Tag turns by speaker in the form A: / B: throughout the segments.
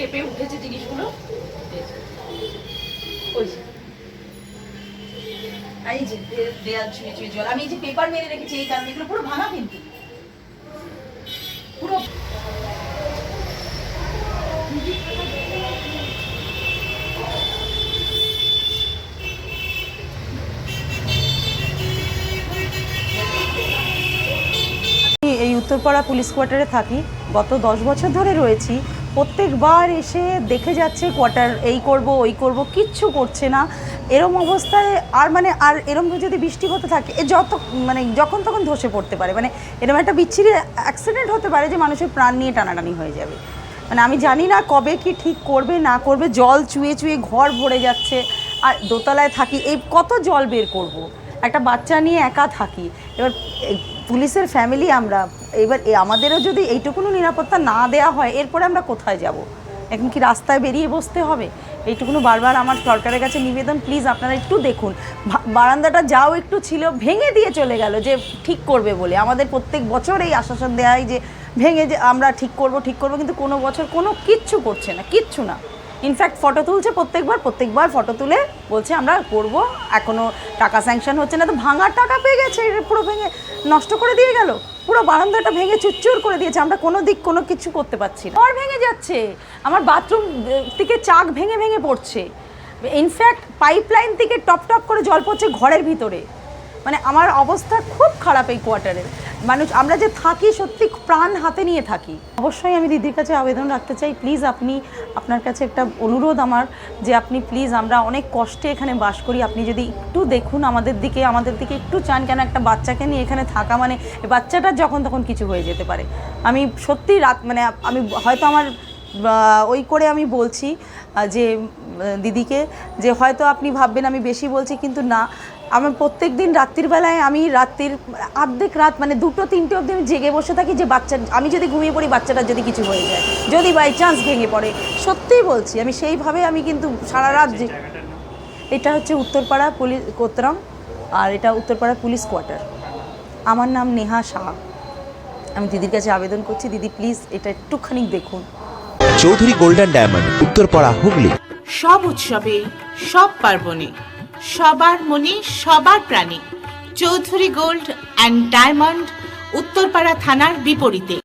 A: ফেপে উঠেছে জিনিসগুলো। এই যে। ওই যে। আর এই যে দেয়াল ছুঁয়ে ছুঁয়ে জল। আমি এই যে পেপার মেরে রেখেছি এই কারণে। এগুলো পুরো ভাঙা কিন্তু। পুরো
B: আমি এই উত্তরপাড়া পুলিশ কোয়ার্টারে থাকি। গত দশ বছর ধরে রয়েছি। প্রত্যেকবার এসে দেখে যাচ্ছে কোয়ার্টার, এই করব, ওই করব, কিচ্ছু করছে না। এরম অবস্থায় আর মানে আর এরম যদি বৃষ্টি হতে থাকে, এ যত মানে যখন তখন ধসে পড়তে পারে। মানে এরম একটা বিচ্ছিরি অ্যাক্সিডেন্ট হতে পারে যে মানুষের প্রাণ নিয়ে টানাটানি হয়ে যাবে। মানে আমি জানি না কবে কি ঠিক করবে, না করবে, জল চুয়ে চুয়ে ঘর ভরে যাচ্ছে। আর দোতলায় থাকি, এই কত জল বের করব। একটা বাচ্চা নিয়ে একা থাকি। এবার পুলিশের ফ্যামিলি আমরা এবার আমাদেরও যদি এইটুকুনো নিরাপত্তা না দেওয়া হয়, এরপরে আমরা কোথায় যাব? এখন কি রাস্তায় বেরিয়ে বসতে হবে? এইটুকুনো বারবার আমার সরকারের কাছে নিবেদন, প্লিজ আপনারা একটু দেখুন। বারান্দাটা যাও একটু ছিল, ভেঙে দিয়ে চলে গেল যে ঠিক করবে বলে। আমাদের প্রত্যেক বছর এই আশ্বাসন দেওয়া হয় যে ভেঙে যে আমরা ঠিক করব ঠিক করব, কিন্তু কোনো বছর কোনো কিচ্ছু করছে না, কিচ্ছু না। ইনফ্যাক্ট ফটো তুলছে প্রত্যেকবার প্রত্যেকবার ফটো তুলে বলছে আমরা করব। এখনও টাকা স্যাংশন হচ্ছে না, তো ভাঙার টাকা পেয়ে গেছে, পুরো ভেঙে নষ্ট করে দিয়ে গেল। পুরো বারান্দাটা ভেঙে চুরচুর করে দিয়েছে। আমরা কোনো দিক কোনো কিছু করতে পারছি না। ঘর ভেঙে যাচ্ছে। আমার বাথরুম থেকে চাক ভেঙে ভেঙে পড়ছে। ইনফ্যাক্ট পাইপলাইন থেকে টপ টপ করে জল পড়ছে ঘরের ভিতরে। মানে আমার অবস্থা খুব খারাপ এই কোয়ার্টারের মানুষ, আমরা যে থাকি, সত্যি প্রাণ হাতে নিয়ে থাকি। অবশ্যই আমি দিদির কাছে আবেদন রাখতে চাই। প্লিজ আপনি, আপনার কাছে একটা অনুরোধ আমার যে আপনি প্লিজ আমরা অনেক কষ্টে এখানে বাস করি। আপনি যদি একটু দেখুন আমাদের দিকে আমাদের দিকে একটু চান কেন একটা বাচ্চাকে নিয়ে এখানে থাকা মানে বাচ্চাটার যখন তখন কিছু হয়ে যেতে পারে। আমি সত্যি রাত মানে আমি হয়তো আমার ওই করে আমি বলছি যে দিদিকে যে হয়তো আপনি ভাববেন আমি বেশি বলছি, কিন্তু না। আমার প্রত্যেক দিন রাত্রিবেলায় আমি রাত্রির অর্ধেক রাত মানে দুটো তিনটে অবধি আমি জেগে বসে থাকি যে বাচ্চা আমি যদি ঘুমিয়ে পড়ি বাচ্চাটা যদি কিছু হয়ে যায় যদি বাই চান্স ভেঙে পড়ে। সত্যিই বলছি আমি সেইভাবে আমি কিন্তু সারা রাত যে এটা হচ্ছে উত্তরপাড়া পুলিশ কোতরাম আর এটা উত্তরপাড়া পুলিশ কোয়ার্টার। আমার নাম নেহা শাহ আমি দিদির কাছে আবেদন করছি দিদি প্লিজ এটা একটুখানি দেখুন।
C: Chowdhury golden diamond Uttarpara Hooghly.
D: সব উৎসবে সব পার্বণে। সবার মনে সবার প্রাণে। Chowdhury gold and diamond Uttarpara থানার বিপরীতে।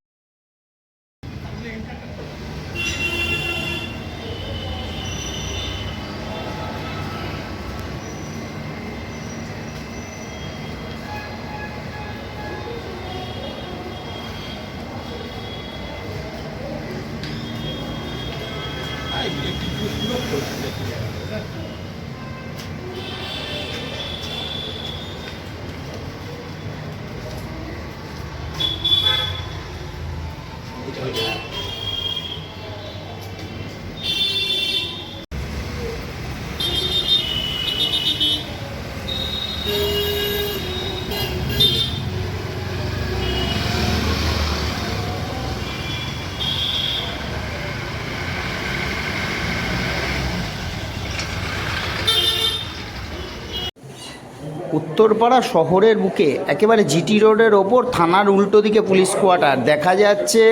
E: উত্তরপাড়া শহরের বুকে একেবারে জিটি রোডের ওপর থানার উল্টো দিকে পুলিশ কোয়ার্টার। দেখা যাচ্ছে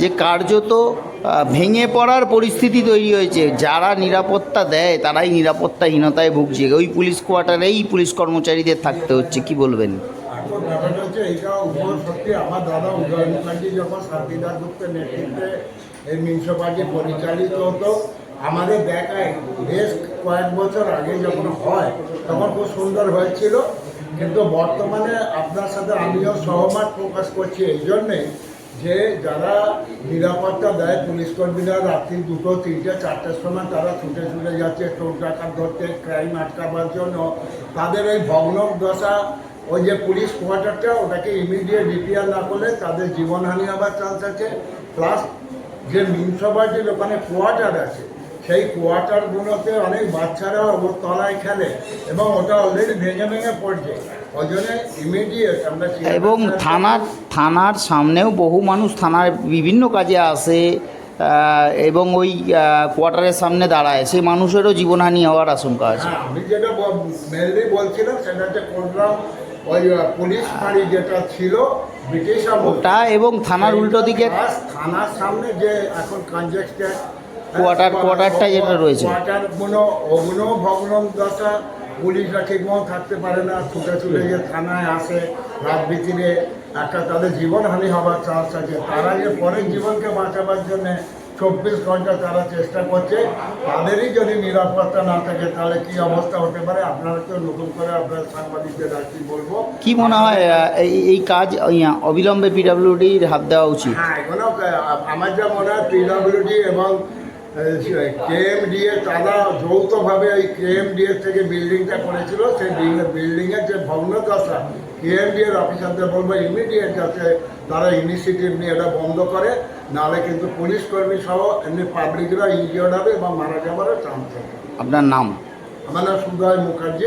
E: যে কার্যত ভেঙে পড়ার পরিস্থিতি তৈরি হয়েছে। যারা নিরাপত্তা দেয়, তারাই নিরাপত্তাহীনতায় ভুগছে ওই পুলিশ কোয়ার্টারেই পুলিশ কর্মচারীদের থাকতে হচ্ছে। কি বলবেন?
F: এই মিউনিসিপালিটি পরিচালিত হতো আমাদের দেখায় বেশ কয়েক বছর আগে যখন হয়, তখন খুব সুন্দর হয়েছিল। কিন্তু বর্তমানে আপনার সাথে আমিও সহমত প্রকাশ করছি এই জন্যে যে যারা নিরাপত্তা দেয়, পুলিশ কর্মীরা রাত্রি দুটো, তিনটে, চারটের সময় তারা ছুটে ছুটে যাচ্ছে টোল টাকা ধরতে, ক্রাইম আটকাবার জন্য। তাদের এই ভগ্ন দশা, ওই যে পুলিশ কোয়ার্টারটা, ওটাকে ইমিডিয়েট রিপেয়ার না করলে তাদের জীবনহানি হবার চান্স আছে। প্লাস যে মিউনিসিপালিটির ওখানে কোয়ার্টার আছে সেই কোয়ার্টারগুলোতে অনেক বাচ্চারা ওর তলায় খেলে এবং ওটা অলরেডি ভেঙে ভেঙে পড়ছে। ওই জন্য ইমিডিয়েট আমরা
E: এবং থানার থানার সামনেও বহু মানুষ থানার বিভিন্ন কাজে আসে এবং ওই কোয়ার্টারের সামনে দাঁড়ায়। সেই মানুষেরও জীবনহানি হওয়ার আশঙ্কা আছে।
F: হ্যাঁ আমি যেটা মেনলি বলছিলাম সেটা হচ্ছে কোনরাম ওই পুলিশ যেটা ছিল ব্রিটিশ
E: ওটা এবং থানার উল্টো দিকে
F: থানার সামনে যে এখন কনজেস্টেড
E: কোয়ার্টার- কোয়ার্টারটা যেটা রয়েছে।
F: কোয়ার্টারগুলো ওগুলো ভগ্ন দশা পুলিশরা ঠিকমতো থাকতে পারে না ছুটে ছুটে যে থানায় আসে রাত বিতিরে একটা তাদের জীবনহানি হবার চান্স আছে। তারা যে পরের জীবনকে বাঁচাবার জন্যে চব্বিশ ঘণ্টা তারা চেষ্টা করছে তাদেরই যদি নিরাপত্তা না থাকে তাহলে কি অবস্থা হতে পারে? আপনারা তো নতুন করে আপনার সাংবাদিকদের কি বলব?
E: কি মনে হয় এই কাজ অবিলম্বে পিডাব্লিউডির হাত দেওয়া উচিত?
F: হ্যাঁ এগুলো আমার যা মনে হয় পিডাব্লিউডি এবং কেএমডিএ তারা যৌথভাবে এই কেএমডিএ থেকে বিল্ডিংটা করেছিল সেই বিল্ডিংয়ের যে ভগ্নদশা কেএমডিএর অফিসারদের বলব ইমিডিয়েট যাতে তারা ইনিশিয়েটিভ নিয়ে এটা বন্ধ করে নাহলে কিন্তু পুলিশ কর্মী সহ এমনি পাবলিকরা ইনজিওর্ড হবে এবং মারা চান্স
E: আপনার নাম?
F: আমার নাম সুদয় মুখার্জি।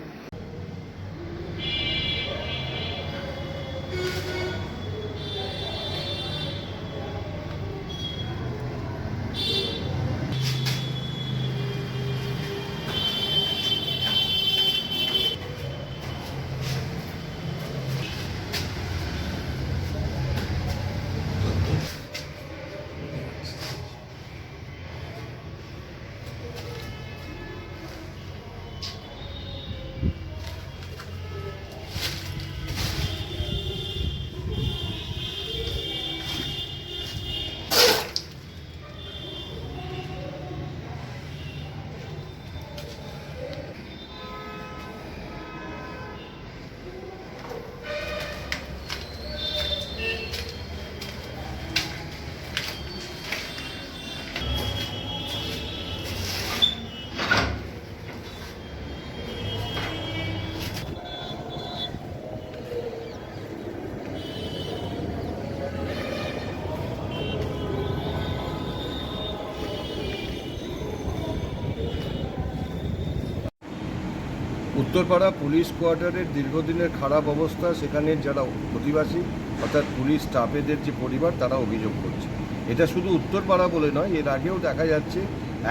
G: উত্তরপাড়া পুলিশ কোয়ার্টারের দীর্ঘদিনের খারাপ অবস্থা, সেখানের যারা অধিবাসী, অর্থাৎ পুলিশ স্টাফেদের যে পরিবার, তারা অভিযোগ করছে। এটা শুধু উত্তরপাড়া বলে নয়, এর আগেও দেখা যাচ্ছে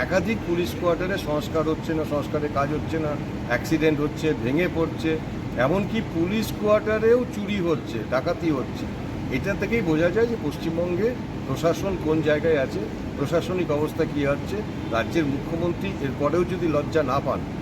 G: একাধিক পুলিশ কোয়ার্টারে সংস্কার হচ্ছে না সংস্কারের কাজ হচ্ছে না, অ্যাক্সিডেন্ট হচ্ছে, ভেঙে পড়ছে, এমনকি পুলিশ কোয়ার্টারেও চুরি হচ্ছে, ডাকাতি হচ্ছে। এটা থেকেই বোঝা যায় যে পশ্চিমবঙ্গে প্রশাসন কোন জায়গায় আছে, প্রশাসনিক অবস্থা কী হচ্ছে, রাজ্যের মুখ্যমন্ত্রী এরপরেও যদি লজ্জা না পান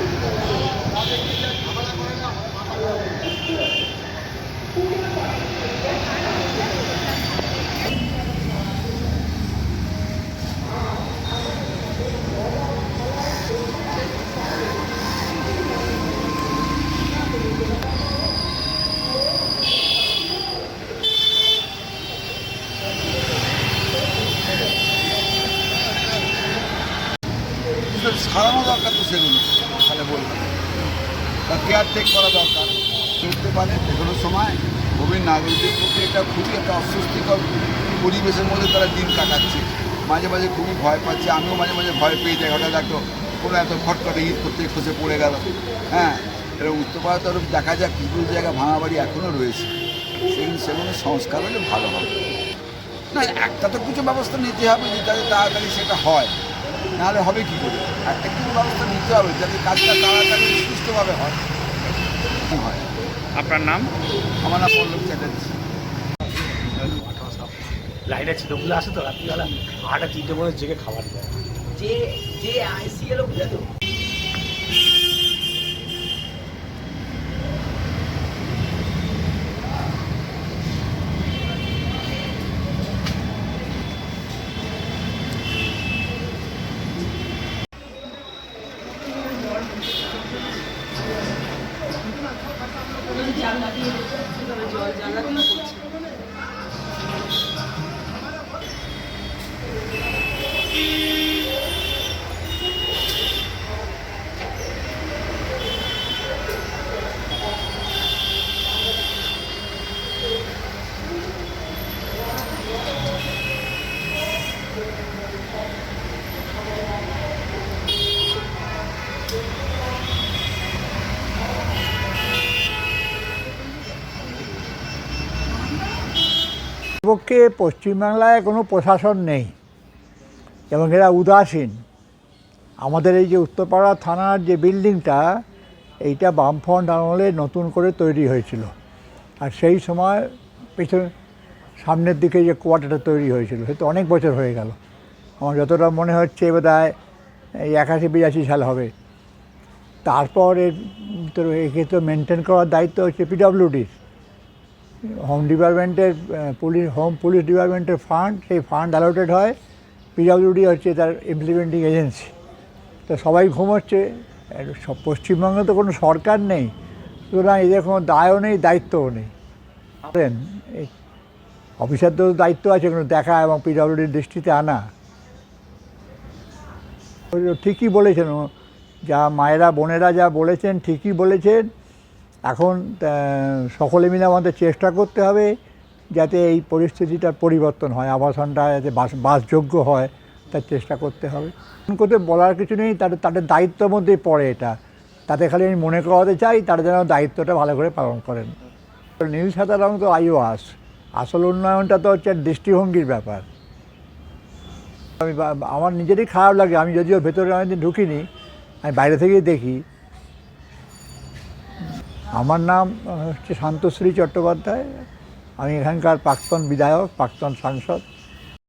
G: পশ্চিমবঙ্গে
H: সারানো দরকার তো সেগুলো তাহলে বলবেন বা কেয়ার টেক করা দরকার চলতে পারে এগুলোর সময় গভীর নাগরিকদের পক্ষে এটা খুবই একটা অস্বস্তিকর পরিবেশের মধ্যে তারা দিন কাটাচ্ছে। মাঝে মাঝে খুবই ভয় পাচ্ছে। আমিও মাঝে মাঝে ভয় পেয়ে যাই। হঠাৎ একটা কোনো এত ফট করে ঈদ করতে খসে পড়ে গেল। হ্যাঁ এরকম উত্তরপাড়া তরফ দেখা যাক কিছু জায়গা ভাঙা বাড়ি এখনও রয়েছে। সেগুলো সেগুলো সংস্কার হলে ভালো হবে। না, একটা তো কিছু ব্যবস্থা নিতে হবে যে যাতে তাড়াতাড়ি সেটা হয়। নাহলে হবে কী করে? একটা কিছু ব্যবস্থা নিতে হবে যাতে কাজটা তাড়াতাড়ি সুস্থভাবে হয়। হয়।
I: আপনার নাম?
H: আমার নাম পল্লব চ্যাটার্জি।
J: লাইনের ছেলেগুলো আসে তো রাত্রিবেলা আটা তিনটে মনে জেগে খাবার দেয়।
I: যে যে আইসিএলও বুঝাতো?
A: জানলা দিয়ে জল জানলা দিয়ে
K: পক্ষে পশ্চিমবাংলায় কোনো প্রশাসন নেই এবং এরা উদাসীন। আমাদের এই যে উত্তরপাড়া থানার যে বিল্ডিংটা, এইটা বামফ্রন্ট আমলে নতুন করে তৈরি হয়েছিল। আর সেই সময় পেছনে, সামনের দিকে যে কোয়ার্টারটা তৈরি হয়েছিল, সে তো অনেক বছর হয়ে গেল। আমার যতটা মনে হচ্ছে বোধ হয় এই একাশি বিরাশি সাল হবে। তারপর এর ভিতরে একে তো মেনটেন করার দায়িত্ব হচ্ছে পিডব্লিউডির হোম ডিপার্টমেন্টের পুলিশ হোম পুলিশ ডিপার্টমেন্টের ফান্ড সেই ফান্ড অ্যালোটেড হয়। পিডব্লিউডি হচ্ছে তার ইমপ্লিমেন্টিং এজেন্সি তো সবাই ঘুমোচ্ছে। পশ্চিমবঙ্গে তো কোনো সরকার নেই। সুতরাং এদের কোনো দায়ও নেই দায়িত্বও নেই। বলেন, এই অফিসার তো দায়িত্ব আছে কোনো দেখা এবং পিডব্লিউডির দৃষ্টিতে আনা। ঠিকই বলেছেন যা মায়েরা বোনেরা যা বলেছেন ঠিকই বলেছেন। এখন সকলে মিলে আমাদের চেষ্টা করতে হবে যাতে এই পরিস্থিতিটার পরিবর্তন হয়, আবাসনটা যাতে বাস, বাসযোগ্য হয়, তার চেষ্টা করতে হবে। করতে বলার কিছু নেই তাদের তাদের দায়িত্বের মধ্যেই পড়ে এটা। তাতে খালি আমি মনে করাতে চাই, তারা যেন দায়িত্বটা ভালো করে পালন করেন। নীল সাদা রং তো আইওয়াস, আসল উন্নয়নটা তো হচ্ছে দৃষ্টিভঙ্গির ব্যাপার। আমি আমার নিজেরই খারাপ লাগে, আমি যদিও ভেতরে অনেকদিন ঢুকিনি, আমি বাইরে থেকেই দেখি। আমার নাম হচ্ছে শান্তশ্রী চট্টোপাধ্যায়। আমি এখানকার প্রাক্তন বিধায়ক প্রাক্তন সাংসদ।